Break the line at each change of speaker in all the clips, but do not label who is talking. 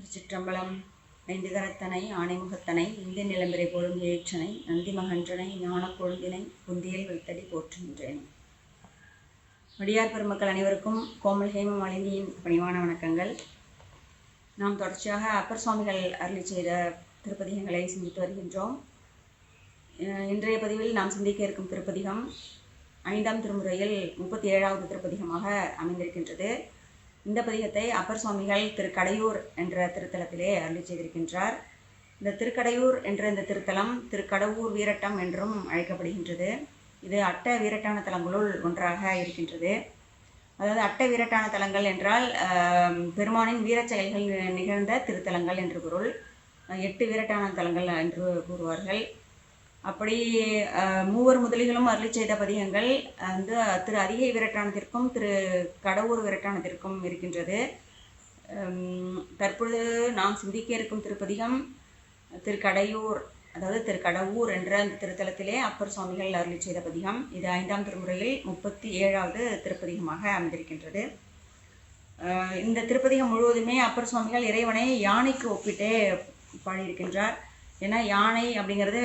திருச்சிற்றம்பலம் ஐந்துகரத்தனை ஆணைமுகத்தனை இந்திய நிலம்பரை போலும் ஏற்றனை நந்தி மகன்றனை ஞான கொழுந்தினை புந்தியில் வைத்தடி போற்றுகின்றேன். வடியார் பெருமக்கள் அனைவருக்கும் கோமல் ஹேம மாலினியின் பணிவான வணக்கங்கள். நாம் தொடர்ச்சியாக அப்பர் சுவாமிகள் அருளி செய்த திருப்பதிகங்களை சிந்தித்து வருகின்றோம். இன்றைய பதிவில் நாம் சிந்திக்க இருக்கும் திருப்பதிகம் ஐந்தாம் திருமுறையில் முப்பத்தி ஏழாவது திருப்பதிகமாக அமைந்திருக்கின்றது. இந்த பதிகத்தை அப்பர் சுவாமிகள் திரு கடையூர் என்ற திருத்தலத்திலே அருளி செய்திருக்கின்றார். இந்த திருக்கடையூர் என்ற இந்த திருத்தலம் திருக்கடவூர் வீரட்டம் என்றும் அழைக்கப்படுகின்றது. இது அட்ட வீரட்டான தலங்களுள் ஒன்றாக இருக்கின்றது. அதாவது அட்ட வீரட்டான தலங்கள் என்றால் பெருமானின் வீரச் செயல்கள் நிகழ்ந்த திருத்தலங்கள் என்று பொருள். எட்டு வீரட்டான தலங்கள் என்று கூறுவார்கள். அப்படி மூவர் முதலிகளும் அருளி செய்த பதிகங்கள் வந்து திரு அதிகை விரட்டானத்திற்கும் திரு கடவுர் விரட்டானத்திற்கும் இருக்கின்றது. தற்பொழுது நாம் சிந்திக்க இருக்கும் திருப்பதிகம் திருக்கடையூர் அதாவது திரு கடவுர் என்ற அந்த திருத்தலத்திலே அப்பர் சுவாமிகள் அருளி செய்த பதிகம். இது ஐந்தாம் திருமுறையில் முப்பத்தி ஏழாவது திருப்பதிகமாக அமைந்திருக்கின்றது. இந்த திருப்பதிகம் முழுவதுமே அப்பர் சுவாமிகள் இறைவனை யானைக்கு ஒப்பிட்டே பாடியிருக்கின்றார். ஏன்னா யானை அப்படிங்கிறது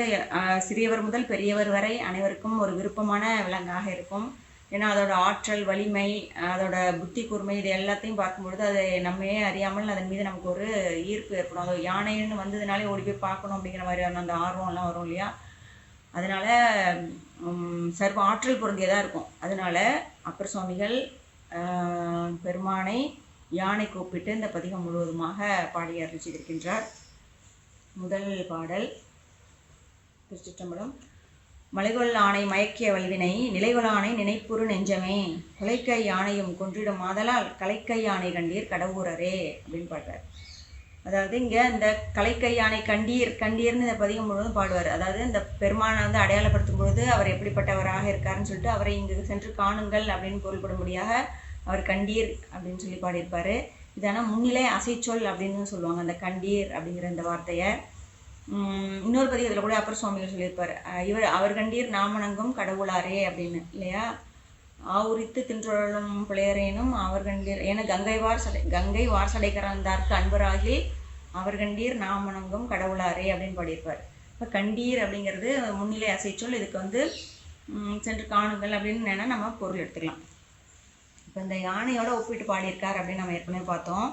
சிறியவர் முதல் பெரியவர் வரை அனைவருக்கும் ஒரு விருப்பமான விலங்காக இருக்கும். ஏன்னா அதோட ஆற்றல் வலிமை அதோட புத்தி கூர்மை இது எல்லாத்தையும் பார்க்கும்பொழுது அதை நம்மையே அறியாமல் அதன் மீது நமக்கு ஒரு ஈர்ப்பு ஏற்படும். அது யானைன்னு வந்ததுனாலே ஓடி போய் பார்க்கணும் அப்படிங்கிற மாதிரியான அந்த ஆர்வம்லாம் வரும் இல்லையா? அதனால சர்வ ஆற்றல் பொருந்தியதாக இருக்கும். அதனால அப்பர் சுவாமிகள் பெருமானை யானை கூப்பிட்டு இந்த பதிகம் முழுவதுமாக பாடி அருள் செய்திருக்கின்றார். முதல் பாடல். திருச்சிற்றம்பலம். மலைகொள் ஆணை மயக்கிய வல்வினை நிலைகொள் ஆணை நினைப்புறு நெஞ்சமே. கொலைக்கை யானையும் கொன்றிடும் ஆதலால் கலைக்கை யானை கண்டீர் கடவுரரே அப்படின்னு பாடுறார். அதாவது இங்கே இந்த கலைக்கை யானை கண்டீர் கண்டீர்னு இந்த பதிகம் முழுவதும் பாடுவார். அதாவது இந்த பெருமானை வந்து அடையாளப்படுத்தும் பொழுது அவர் எப்படிப்பட்டவராக இருக்காருன்னு சொல்லிட்டு அவரை இங்கு சென்று காணுங்கள் அப்படின்னு பொருள்படும்படியாக அவர் கண்டீர் அப்படின்னு சொல்லி பாடியிருப்பார். இதான? முன்னிலை அசைச்சொல் அப்படின்னு சொல்லுவாங்க. அந்த கண்டீர் அப்படிங்கிற இந்த வார்த்தையை. இன்னொரு இன்னொரு பதிகத்தில் கூட அப்பர் சுவாமிகள் சொல்லியிருப்பார். இவர் அவர் கண்டீர் நாமணங்கும் கடவுளாரே அப்படின்னு இல்லையா? ஆவுரித்து தின்றொழும் பிள்ளையரேனும் அவர் கண்டீர் ஏன்னா கங்கை வார் சடை கங்கை வார் கறந்தார்க்கு அன்பராகி அவர் கண்டீர் நாமணங்கும் கடவுளாரே அப்படின்னு பாடியிருப்பார். இப்போ கண்டீர் அப்படிங்கிறது முன்னிலை அசைச்சொல். இதுக்கு வந்து சென்று காணுங்கள் அப்படின்னு வேணால் நம்ம பொருள் எடுத்துக்கலாம். இப்போ இந்த யானையோட ஒப்பிட்டு பாடியிருக்கார் அப்படின்னு நம்ம ஏற்கனவே பார்த்தோம்.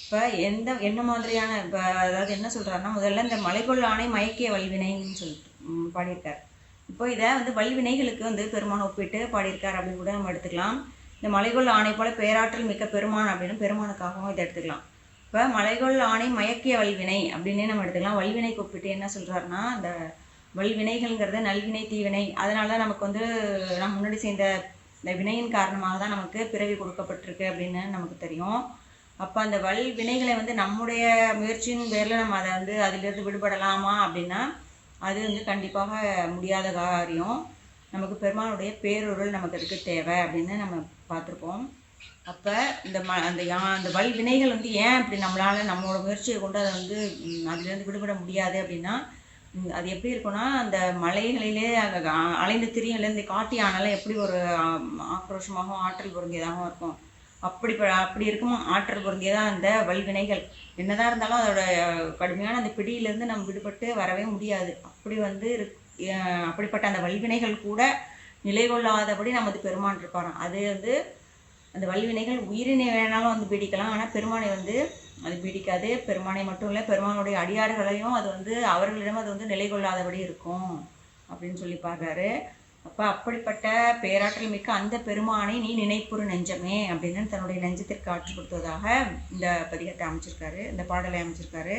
இப்போ எந்த என்ன மாதிரியான இப்போ அதாவது என்ன சொல்கிறாருன்னா முதல்ல இந்த மலைகொள் ஆணை மயக்கிய வல்வினைன்னு சொல்லிட்டு பாடியிருக்கார். இப்போ இதை வந்து வல்வினைகளுக்கு வந்து பெருமான் ஒப்பிட்டு பாடியிருக்கார் அப்படின்னு கூட நம்ம எடுத்துக்கலாம். இந்த மலைகொள் ஆணை போல பேராற்றல் மிக்க பெருமான் அப்படின்னு பெருமானுக்காகவும் இதை எடுத்துக்கலாம். இப்போ மலைகொள் ஆணை மயக்கிய வல்வினை அப்படின்னே நம்ம எடுத்துக்கலாம். வல்வினைக்கு ஒப்பிட்டு என்ன சொல்கிறாருன்னா இந்த வல்வினைகள்ங்கிறது நல்வினை தீவினை. அதனால தான் நமக்கு வந்து நம்ம முன்னாடி சேர்ந்த இந்த வினையின் காரணமாக தான் நமக்கு பிறவி கொடுக்கப்பட்டிருக்கு அப்படின்னு நமக்கு தெரியும். அப்போ அந்த வல் வினைகளை வந்து நம்முடைய முயற்சியின் பேரில் நம்ம அதை வந்து அதிலிருந்து விடுபடலாமா அப்படின்னா அது வந்து கண்டிப்பாக முடியாத காரியம். நமக்கு பெருமானுடைய பேரொருள் நமக்கு அதுக்கு தேவை அப்படின்னு நம்ம பார்த்துருப்போம். அப்போ இந்த ம அந்த யா அந்த வல் வினைகள் வந்து ஏன் அப்படி நம்மளால் நம்மளோட முயற்சியை கொண்டு அதை வந்து அதுலேருந்து அதிலிருந்து விடுபட முடியாது அப்படின்னா அது எப்படி இருக்கும்னா அந்த மலைகளிலே அலைந்து திரியும் இந்த காட்டு யானைலாம் எப்படி ஒரு ஆக்ரோஷமாகவும் ஆற்றல் பொருந்தியதாகவும் இருக்கும். அப்படி ப- அப்படி இருக்கும் ஆற்றல் பொருந்தியதான் அந்த வல்வினைகள். என்னதான் இருந்தாலும் அதோட கடுமையான அந்த பிடியிலேருந்து நம்ம விடுபட்டு வரவே முடியாது. அப்படி வந்து அப்படிப்பட்ட அந்த வல்வினைகள் கூட நிலை கொள்ளாதபடி நமது பெருமான் இருப்பாராம். அது வந்து அந்த வல்வினைகள் உயிரினை வேணாலும் வந்து பிடிக்கலாம். ஆனால் பெருமானை வந்து அது பீடிக்காது. பெருமானை மட்டும் இல்லை பெருமானுடைய அடியார்களையும் அது வந்து அவர்களிடம் அது வந்து நிலை கொள்ளாதபடி இருக்கும் அப்படின்னு சொல்லி பாடுறாரு. அப்போ அப்படிப்பட்ட பேராற்றல் மிக்க அந்த பெருமானை நீ நினைப்புறு நெஞ்சமே அப்படின்னு தன்னுடைய நெஞ்சத்திற்கு ஆற்றுப்படுத்துவதாக இந்த பதிகத்தை அமைச்சிருக்காரு இந்த பாடலை அமைச்சிருக்காரு.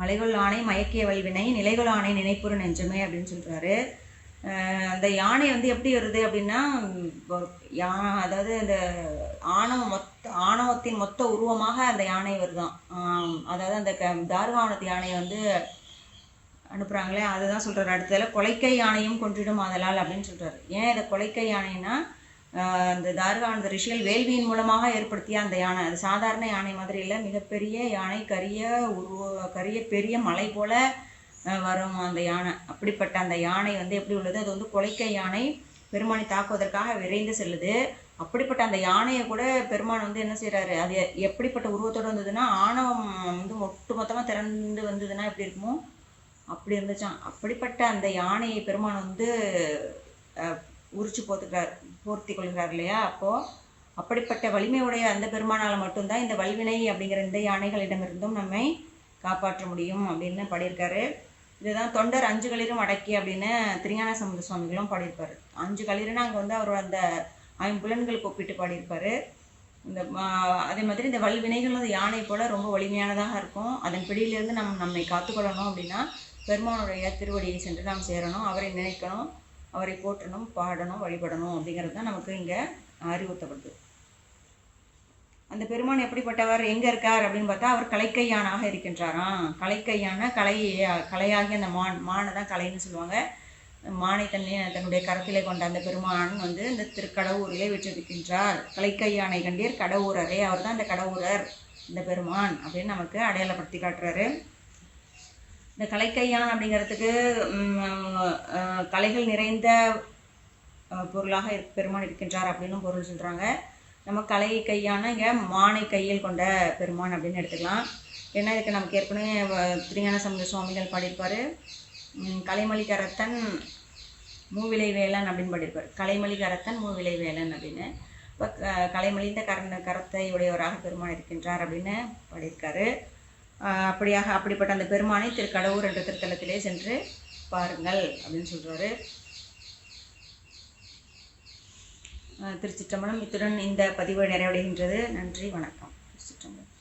மலைகொள் ஆணை மயக்கிய வல்வினை நிலைகொள் ஆணை நினைப்புறு நெஞ்சமே அப்படின்னு சொல்கிறாரு அந்த யானை வந்து எப்படி வருது அப்படின்னா யா அதாவது இந்த ஆணவம் மொத்த ஆணவத்தின் மொத்த உருவமாக அந்த யானை வருதான். அதாவது அந்த க தாருகாவனத்து யானையை வந்து அனுப்புகிறாங்களே அதுதான் சொல்கிறார் அடுத்ததில் கொலைக்கை யானையும் கொன்றிடும் ஆதலால் அப்படின்னு சொல்கிறார் ஏன் இதை கொலைக்கை யானைன்னா அந்த தாருகானந்த ரிஷிகள் வேள்வியின் மூலமாக ஏற்படுத்திய அந்த யானை. அது சாதாரண யானை மாதிரி இல்லை மிகப்பெரிய யானை கரிய உருவ கரிய பெரிய மலை போல் வரும் அந்த யானை. அப்படிப்பட்ட அந்த யானை வந்து எப்படி உள்ளது? அது வந்து கொலைக்கை யானை. பெருமானை தாக்குவதற்காக விரைந்து செல்லுது. அப்படிப்பட்ட அந்த யானையை கூட பெருமான் வந்து என்ன செய்கிறாரு அது எப்படிப்பட்ட உருவத்தோடு வந்ததுன்னா ஆணவம் வந்து ஒட்டு மொத்தமாக திறந்து வந்ததுன்னா எப்படி இருக்குமோ அப்படி இருந்துச்சான் அப்படிப்பட்ட அந்த யானையை பெருமான் வந்து உரிச்சு போத்துக்கிறார் போர்த்தி கொள்கிறார் இல்லையா? அப்போது அப்படிப்பட்ட வலிமையுடைய அந்த பெருமானால் மட்டும்தான் இந்த வல்வினை அப்படிங்கிற இந்த யானைகளிடமிருந்தும் நம்மை காப்பாற்ற முடியும் அப்படின்னு பாடியிருக்காரு. இதுதான் தொண்டர் அஞ்சு களிரும் அடக்கி அப்படின்னு திருஞான சம்பந்த சுவாமிகளும் பாடியிருப்பார். அஞ்சு களிருன்னா அங்கே வந்து அவர் அந்த ஐம்புலன்களுக்கு ஒப்பிட்டு பாடியிருப்பார். இந்த அதே மாதிரி இந்த வல்வினைகள் வந்து யானை போல் ரொம்ப வலிமையானதாக இருக்கும். அதன் பிடியிலிருந்து நம் நம்மை காத்துக்கொள்ளணும் அப்படின்னா பெருமானுடைய திருவடியை சென்று நாம் சேரணும் அவரை நினைக்கணும் அவரை போற்றணும் பாடணும் வழிபடணும் அப்படிங்கிறது தான் நமக்கு இங்கே அறிவுறுத்தப்படுது. அந்த பெருமான் எப்படிப்பட்டவர் எங்கே இருக்கார் அப்படின்னு பார்த்தா அவர் கலைக்கையானாக இருக்கின்றாராம். கலைக்கையான கலை கலையாகிய அந்த மான் மானை தான் கலைன்னு சொல்லுவாங்க. மானை தன்னை தன்னுடைய கரத்திலே கொண்ட அந்த பெருமான் வந்து இந்த திருக்கடவுரிலே வெற்றிருக்கின்றார். கலைக்கையானை கண்டீர் கடவுரரே அவர் தான் இந்த கடவுரர் இந்த பெருமான் அப்படின்னு நமக்கு அடையாளப்படுத்தி காட்டுறாரு. இந்த கலைக்கையான் அப்படிங்கிறதுக்கு கலைகள் நிறைந்த பொருளாக பெருமான் இருக்கின்றார் அப்படின்னு பொருள் சொல்கிறாங்க நம்ம கலை கையான இங்கே மானை கையில் கொண்ட பெருமான் அப்படின்னு எடுத்துக்கலாம். ஏன்னா இதுக்கு நமக்கு ஏற்கனவே திருஞான சமுத சுவாமிகள் பாடியிருப்பார். கலைமலிகரத்தன் மூவிலை வேலன் அப்படின்னு பாடியிருப்பார். கலைமலிகரத்தன் மூவிலை வேலன் அப்படின்னு இப்போ கலைமொழிந்த கரண கரத்தை உடையவராக பெருமான் இருக்கின்றார் அப்படின்னு பாடியிருக்காரு. அப்படியாக அப்படிப்பட்ட அந்த பெருமானை திருக்கடவுர் என்ற திருத்தலத்திலே சென்று பாருங்கள் அப்படின்னு சொல்கிறாரு திருச்சிற்றம்பலம் இத்துடன் இந்த பதிவு நிறைவடைகின்றது. நன்றி வணக்கம். திருச்சிற்றம்பலம்.